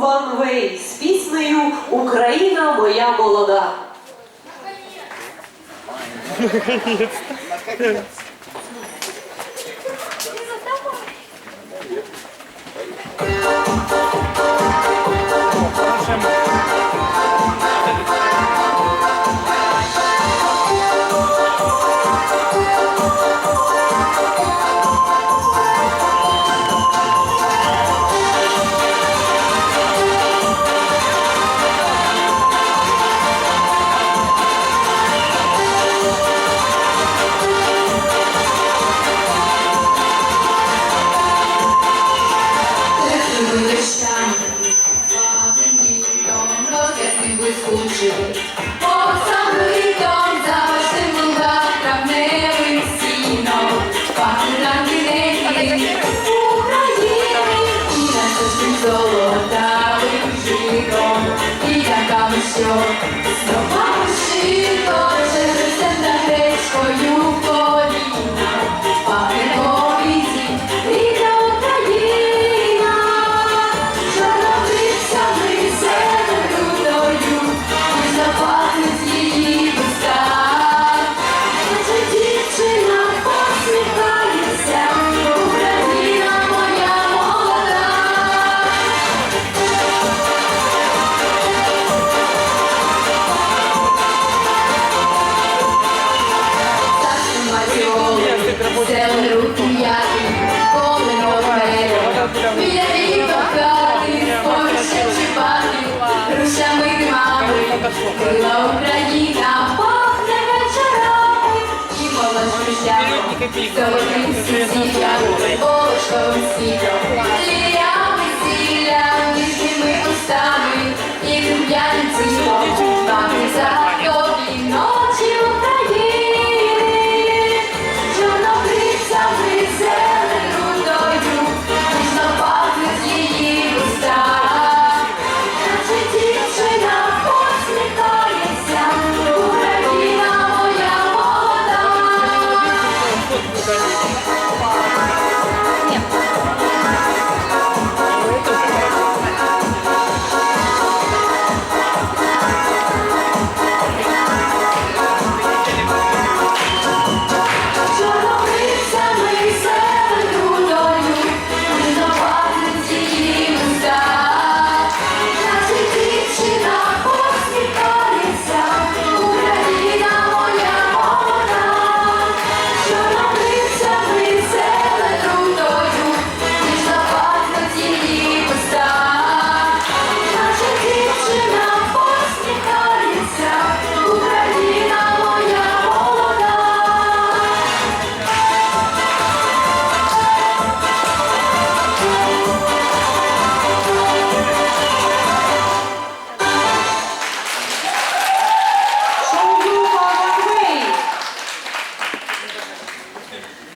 Way з піснею Україна моя молода. Теплими золотавим житом, і таками, що? Стопами шито, Руки м'які, колено вперед. Біля вікна хати, поруч чіпати, рушами димами. Крила Україна, пахне вечорами, і молодь життя, золотим сусідям, волошковим світом.